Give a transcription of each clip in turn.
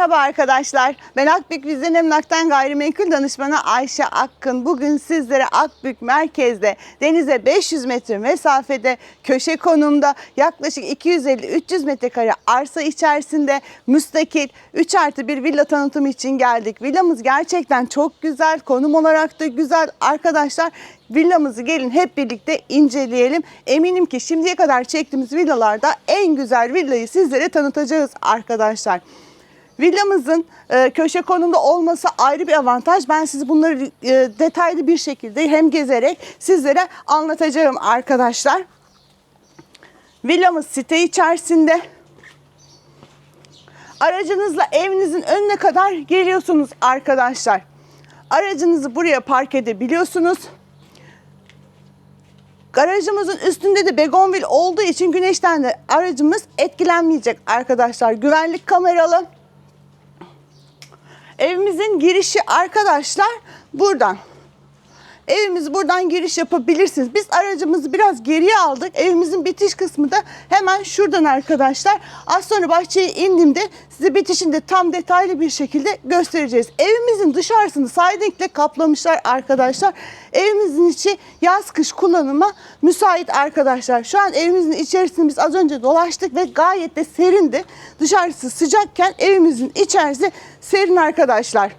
Merhaba arkadaşlar. Ben Akbük Vizyon Emlak'tan gayrimenkul danışmanı Ayşe Akkın. Bugün sizlere Akbük merkezde denize 500 metre mesafede köşe konumda yaklaşık 250-300 metrekare arsa içerisinde müstakil 3 artı bir villa tanıtımı için geldik. Villamız gerçekten çok güzel. Konum olarak da güzel. Arkadaşlar villamızı gelin hep birlikte inceleyelim. Eminim ki şimdiye kadar çektiğimiz villalarda en güzel villayı sizlere tanıtacağız arkadaşlar. Villamızın e, köşe konumda olması ayrı bir avantaj. Ben sizi bunları e, detaylı bir şekilde hem gezerek sizlere anlatacağım arkadaşlar. Villamız site içerisinde. Aracınızla evinizin önüne kadar geliyorsunuz arkadaşlar. Aracınızı buraya park edebiliyorsunuz. Garajımızın üstünde de begonvil olduğu için güneşten de aracımız etkilenmeyecek arkadaşlar. Güvenlik kameralı. Evimizin girişi arkadaşlar buradan. Evimiz buradan giriş yapabilirsiniz. Biz aracımızı biraz geriye aldık. Evimizin bitiş kısmı da hemen şuradan arkadaşlar. Az sonra bahçeye indiğimde size bitişini de tam detaylı bir şekilde göstereceğiz. Evimizin dışarısını saydenkle kaplamışlar arkadaşlar. Evimizin içi yaz kış kullanıma müsait arkadaşlar. Şu an evimizin içerisinde biz az önce dolaştık ve gayet de serindi. Dışarısı sıcakken evimizin içerisi serin arkadaşlar.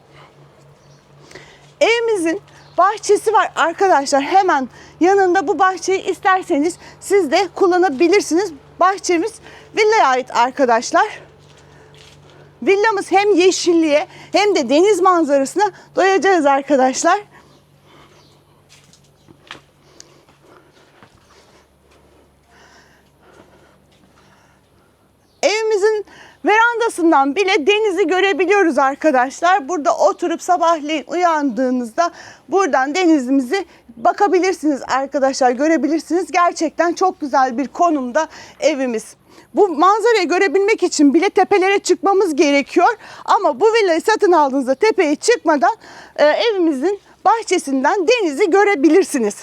Evimizin bahçesi var arkadaşlar. Hemen yanında bu bahçeyi isterseniz siz de kullanabilirsiniz. Bahçemiz villaya ait arkadaşlar. Villamız hem yeşilliğe hem de deniz manzarasına doyacağız arkadaşlar. Evimizin verandasından bile denizi görebiliyoruz arkadaşlar. Burada oturup sabahleyin uyandığınızda buradan denizimizi bakabilirsiniz arkadaşlar, görebilirsiniz. Gerçekten çok güzel bir konumda evimiz. Bu manzarayı görebilmek için bile tepelere çıkmamız gerekiyor. Ama bu villayı satın aldığınızda tepeye çıkmadan e, evimizin bahçesinden denizi görebilirsiniz.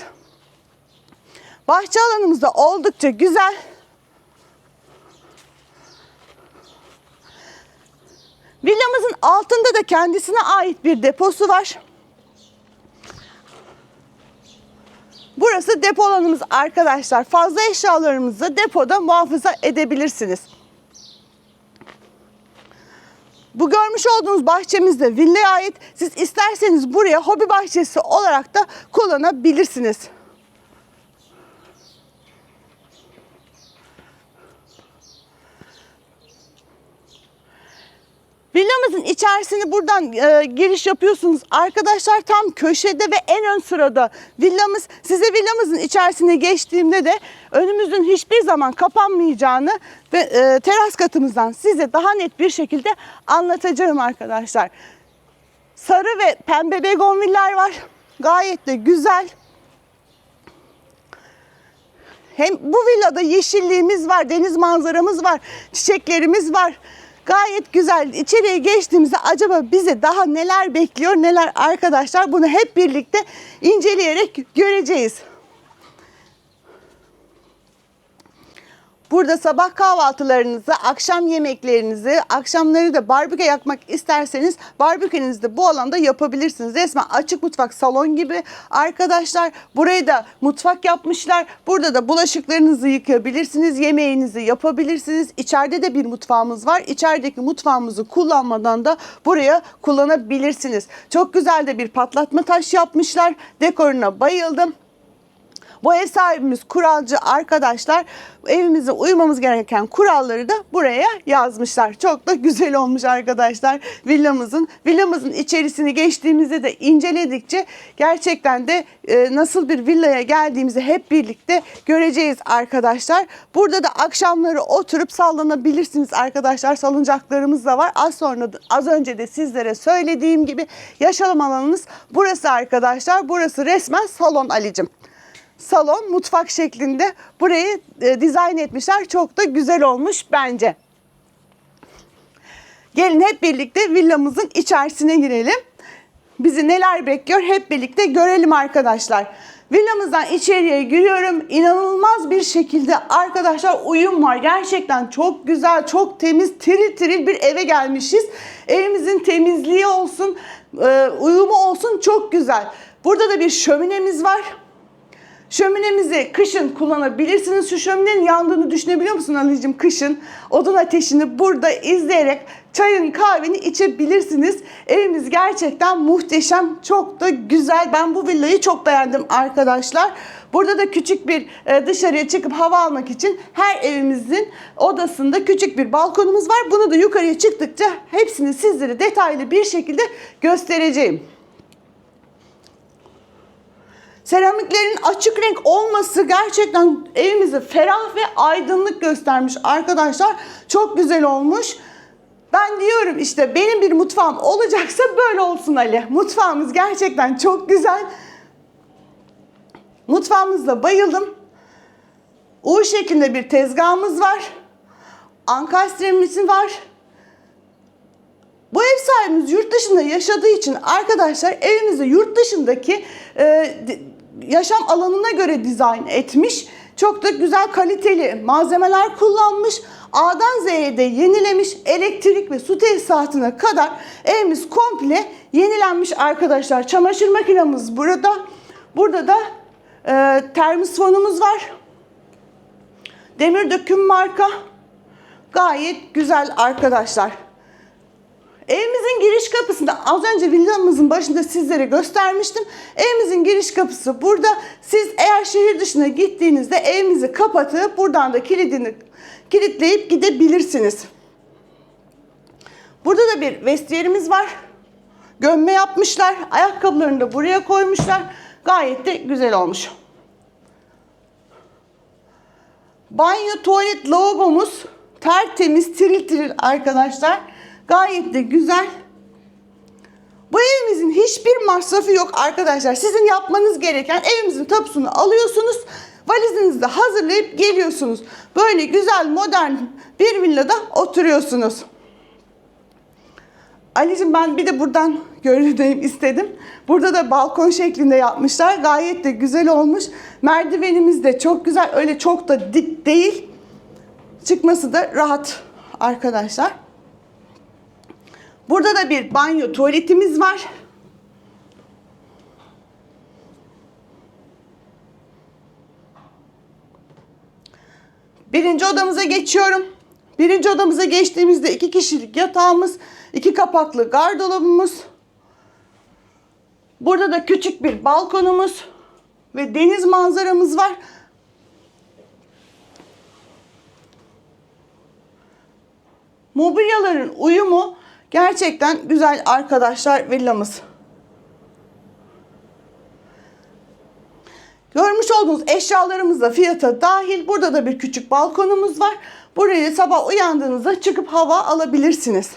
Bahçe alanımız da oldukça güzel. Villamızın altında da kendisine ait bir deposu var. Burası depo alanımız arkadaşlar. Fazla eşyalarımızı depoda muhafaza edebilirsiniz. Bu görmüş olduğunuz bahçemizde villaya ait. Siz isterseniz buraya hobi bahçesi olarak da kullanabilirsiniz. Villamızın içerisini buradan e, giriş yapıyorsunuz. Arkadaşlar tam köşede ve en ön sırada villamız. Size villamızın içerisine geçtiğimde de önümüzün hiçbir zaman kapanmayacağını ve e, teras katımızdan size daha net bir şekilde anlatacağım arkadaşlar. Sarı ve pembe begonviller var. Gayet de güzel. Hem bu villada yeşilliğimiz var, deniz manzaramız var, çiçeklerimiz var. Gayet güzel. İçeriye geçtiğimizde acaba bize daha neler bekliyor, neler arkadaşlar bunu hep birlikte inceleyerek göreceğiz. Burada sabah kahvaltılarınızı, akşam yemeklerinizi, akşamları da barbekü yakmak isterseniz barbekünüzü de bu alanda yapabilirsiniz. Resmen açık mutfak salon gibi. Arkadaşlar burayı da mutfak yapmışlar. Burada da bulaşıklarınızı yıkayabilirsiniz, yemeğinizi yapabilirsiniz. İçeride de bir mutfağımız var. İçerideki mutfağımızı kullanmadan da buraya kullanabilirsiniz. Çok güzel de bir patlatma taş yapmışlar. Dekoruna bayıldım. Bu ev sahibimiz kuralcı arkadaşlar. Evimize uymamız gereken kuralları da buraya yazmışlar. Çok da güzel olmuş arkadaşlar villamızın. Villamızın içerisini geçtiğimizde de inceledikçe gerçekten de e, nasıl bir villaya geldiğimizi hep birlikte göreceğiz arkadaşlar. Burada da akşamları oturup sallanabilirsiniz arkadaşlar. Salıncaklarımız da var. Az sonra az önce de sizlere söylediğim gibi yaşam alanınız burası arkadaşlar. Burası resmen salon Alicim salon, mutfak şeklinde burayı e, dizayn etmişler. Çok da güzel olmuş bence. Gelin hep birlikte villamızın içerisine girelim. Bizi neler bekliyor hep birlikte görelim arkadaşlar. Villamızdan içeriye giriyorum. İnanılmaz bir şekilde arkadaşlar uyum var. Gerçekten çok güzel, çok temiz, tiril tiril bir eve gelmişiz. Evimizin temizliği olsun, e, uyumu olsun çok güzel. Burada da bir şöminemiz var. Şöminemizi kışın kullanabilirsiniz. Şu şöminenin yandığını düşünebiliyor musun Ali'cim kışın? Odun ateşini burada izleyerek çayın kahveni içebilirsiniz. Evimiz gerçekten muhteşem. Çok da güzel. Ben bu villayı çok beğendim arkadaşlar. Burada da küçük bir e, dışarıya çıkıp hava almak için her evimizin odasında küçük bir balkonumuz var. Bunu da yukarıya çıktıkça hepsini sizlere detaylı bir şekilde göstereceğim. Seramiklerin açık renk olması gerçekten evimizi ferah ve aydınlık göstermiş arkadaşlar. Çok güzel olmuş. Ben diyorum işte benim bir mutfağım olacaksa böyle olsun Ali. Mutfağımız gerçekten çok güzel. Mutfağımızda bayıldım. U şeklinde bir tezgahımız var. Ankastremiz var. Bu ev sahibimiz yurt dışında yaşadığı için arkadaşlar evimizi yurt dışındaki e, yaşam alanına göre dizayn etmiş. Çok da güzel kaliteli malzemeler kullanmış. A'dan Z'ye de yenilemiş. Elektrik ve su tesisatına kadar evimiz komple yenilenmiş arkadaşlar. Çamaşır makinamız burada. Burada da e, termosfonumuz var. Demir döküm marka. Gayet güzel arkadaşlar. Evimizin giriş kapısında az önce villamızın başında sizlere göstermiştim. Evimizin giriş kapısı burada. Siz eğer şehir dışına gittiğinizde evimizi kapatıp buradan da kilidini kilitleyip gidebilirsiniz. Burada da bir vestiyerimiz var. Gömme yapmışlar. Ayakkabılarını da buraya koymuşlar. Gayet de güzel olmuş. Banyo, tuvalet, lavabomuz tertemiz, tiril tiril arkadaşlar. Gayet de güzel. Bu evimizin hiçbir masrafı yok arkadaşlar. Sizin yapmanız gereken evimizin tapusunu alıyorsunuz. Valizinizi de hazırlayıp geliyorsunuz. Böyle güzel modern bir villada oturuyorsunuz. Ali'cim ben bir de buradan görüneyim istedim. Burada da balkon şeklinde yapmışlar. Gayet de güzel olmuş. Merdivenimiz de çok güzel. Öyle çok da dik değil. Çıkması da rahat arkadaşlar. Burada da bir banyo tuvaletimiz var. Birinci odamıza geçiyorum. Birinci odamıza geçtiğimizde iki kişilik yatağımız, iki kapaklı gardırobumuz. Burada da küçük bir balkonumuz ve deniz manzaramız var. Mobilyaların uyumu gerçekten güzel arkadaşlar villamız. Görmüş olduğunuz eşyalarımız da fiyata dahil. Burada da bir küçük balkonumuz var. Buraya sabah uyandığınızda çıkıp hava alabilirsiniz.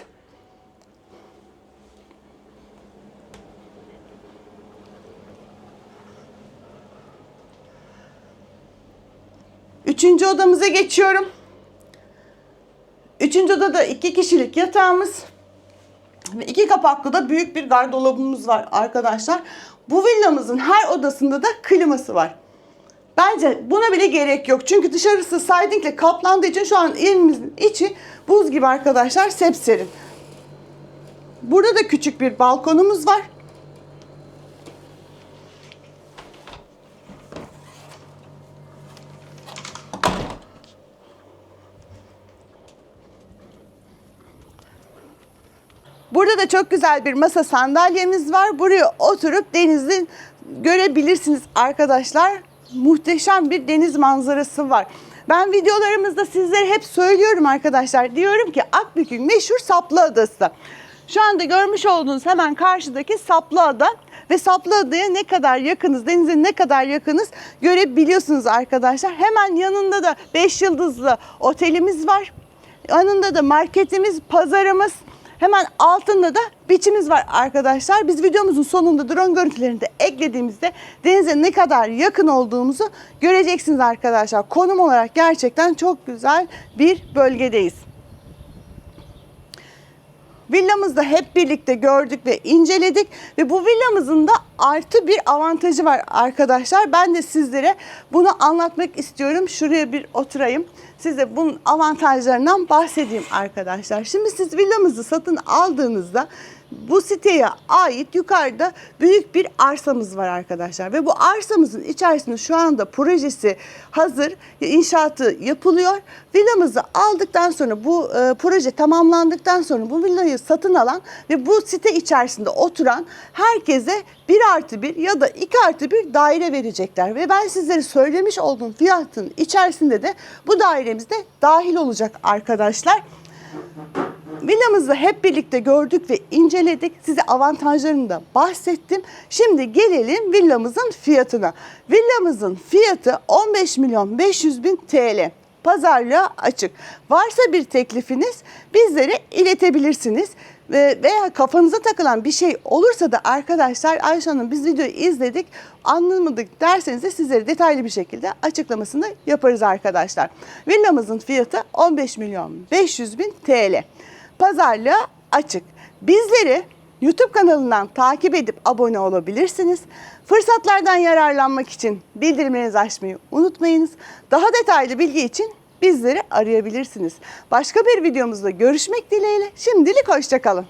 Üçüncü odamıza geçiyorum. Üçüncü odada iki kişilik yatağımız ve iki kapaklı da büyük bir gardırobumuz var arkadaşlar. Bu villamızın her odasında da kliması var. Bence buna bile gerek yok. Çünkü dışarısı sidingle kaplandığı için şu an evimizin içi buz gibi arkadaşlar sepserin. Burada da küçük bir balkonumuz var. Burada da çok güzel bir masa sandalyemiz var. Buraya oturup denizi görebilirsiniz arkadaşlar. Muhteşem bir deniz manzarası var. Ben videolarımızda sizlere hep söylüyorum arkadaşlar. Diyorum ki Akbük'ün meşhur Saplı Adası. Şu anda görmüş olduğunuz hemen karşıdaki Saplı Ada ve Saplı Adaya ne kadar yakınız, denize ne kadar yakınız görebiliyorsunuz arkadaşlar. Hemen yanında da 5 yıldızlı otelimiz var. Yanında da marketimiz, pazarımız, Hemen altında da biçimiz var arkadaşlar. Biz videomuzun sonunda drone görüntülerini de eklediğimizde denize ne kadar yakın olduğumuzu göreceksiniz arkadaşlar. Konum olarak gerçekten çok güzel bir bölgedeyiz. Villamızda hep birlikte gördük ve inceledik ve bu villamızın da artı bir avantajı var arkadaşlar. Ben de sizlere bunu anlatmak istiyorum. Şuraya bir oturayım. Size bunun avantajlarından bahsedeyim arkadaşlar. Şimdi siz villamızı satın aldığınızda bu siteye ait yukarıda büyük bir arsamız var arkadaşlar ve bu arsamızın içerisinde şu anda projesi hazır, inşaatı yapılıyor. Villamızı aldıktan sonra bu e, proje tamamlandıktan sonra bu villayı satın alan ve bu site içerisinde oturan herkese 1 artı 1 ya da 2 artı 1 daire verecekler ve ben sizlere söylemiş olduğum fiyatın içerisinde de bu dairemiz de dahil olacak arkadaşlar. Villamızı hep birlikte gördük ve inceledik. Size avantajlarını da bahsettim. Şimdi gelelim villamızın fiyatına. Villamızın fiyatı 15 milyon 500 bin TL. Pazarlığa açık. Varsa bir teklifiniz bizlere iletebilirsiniz. Ve- Veya kafanıza takılan bir şey olursa da arkadaşlar Ayşe Hanım biz videoyu izledik anlamadık derseniz de sizlere detaylı bir şekilde açıklamasını yaparız arkadaşlar. Villamızın fiyatı 15 milyon 500 bin TL pazarlığa açık. Bizleri YouTube kanalından takip edip abone olabilirsiniz. Fırsatlardan yararlanmak için bildirimlerinizi açmayı unutmayınız. Daha detaylı bilgi için bizleri arayabilirsiniz. Başka bir videomuzda görüşmek dileğiyle. Şimdilik hoşçakalın.